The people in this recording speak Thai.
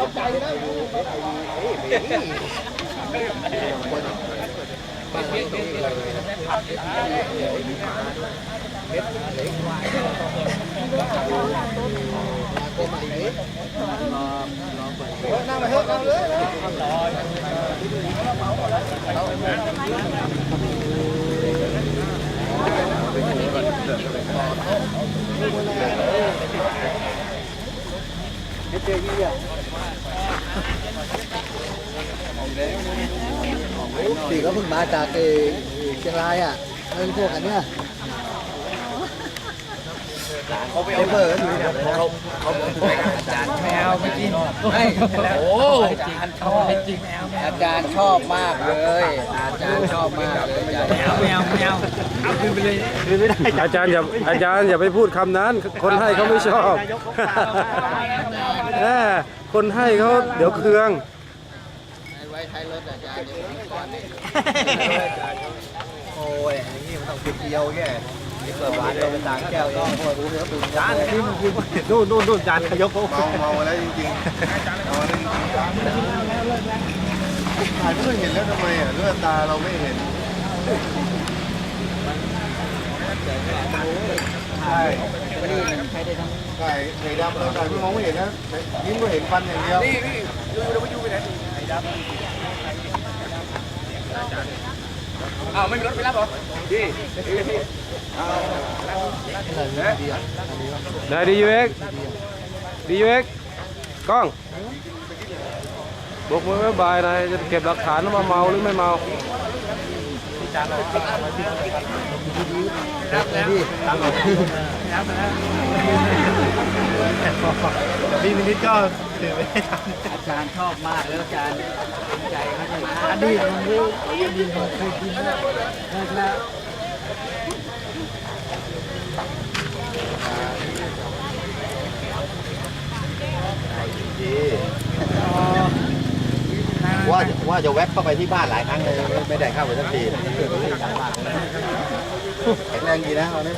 ตกใจนะนั่งมาเถอะนั่งเลย ตีก็เพิ่งมาจากเอเชียงรายอะเรื่องพวกอันเนี้ย เขาไปเอาเบอร์กันอยู่เนี่ยเขาเขาอาจารย์แมวไม่กินไม่โอ้อาจารย์ชอบจริงแมวอาจารย์ชอบมากเลย อาจารย์ชอบมากเลยแมวแมวแมวเอาคืนไปเลยคืนไม่ได้อาจารย์อย่าอาจารย์อย่าไปพูดคำนั้น คนให้เขาไม่ชอบแหมคนให้เขาเดี๋ยวเคืองไว้ท้ายรถอาจารย์เดี๋ยวก่อนนี่โอ้ยอย่างนี้มันต้องติดเดียวแค่ เปิดหวานเลยเป็นต่างแก้วเองพวกรู้เนื้อปืนจานนี่มันคือนู่นนู่นนู่นจานขยกเขาเมาเมาแล้วจริงๆเมาแล้วจริงๆถ่ายไม่เคยเห็นแล้วทำไมอะเลือดตาเราไม่เห็นใช่ใช้ได้ทั้งไก่ไก่ดำเราถ่ไม่มองไม่เห็นนะยิ้มก็เห็นฟันอย่างเดียวนี่พี่ยูยูไปไหนไข่ด้ อาไม่มีรถไปรับหรอพี่พี่อ้เดี๋ยวดียูเอ็กดีเอ็กกล้องบอกมือไม่บายนายจะเก็บหลักฐานว่าเมาหรือไม่เมารับแล้วรับแล้ว พี่มินิดก็ถือไม่ได้ทันอาจารย์ชอบมากแล้วอาจารย์ใจเขาจะมาอดีตผมรู้อดีตผมเคยกินแล้วแล้วว่าว่าจะแวะเข้าไปที่บ้านหลายครั้งเลยไม่ได้เข้าไปสักทีแข็งแรงดีนะเอาเนี่ย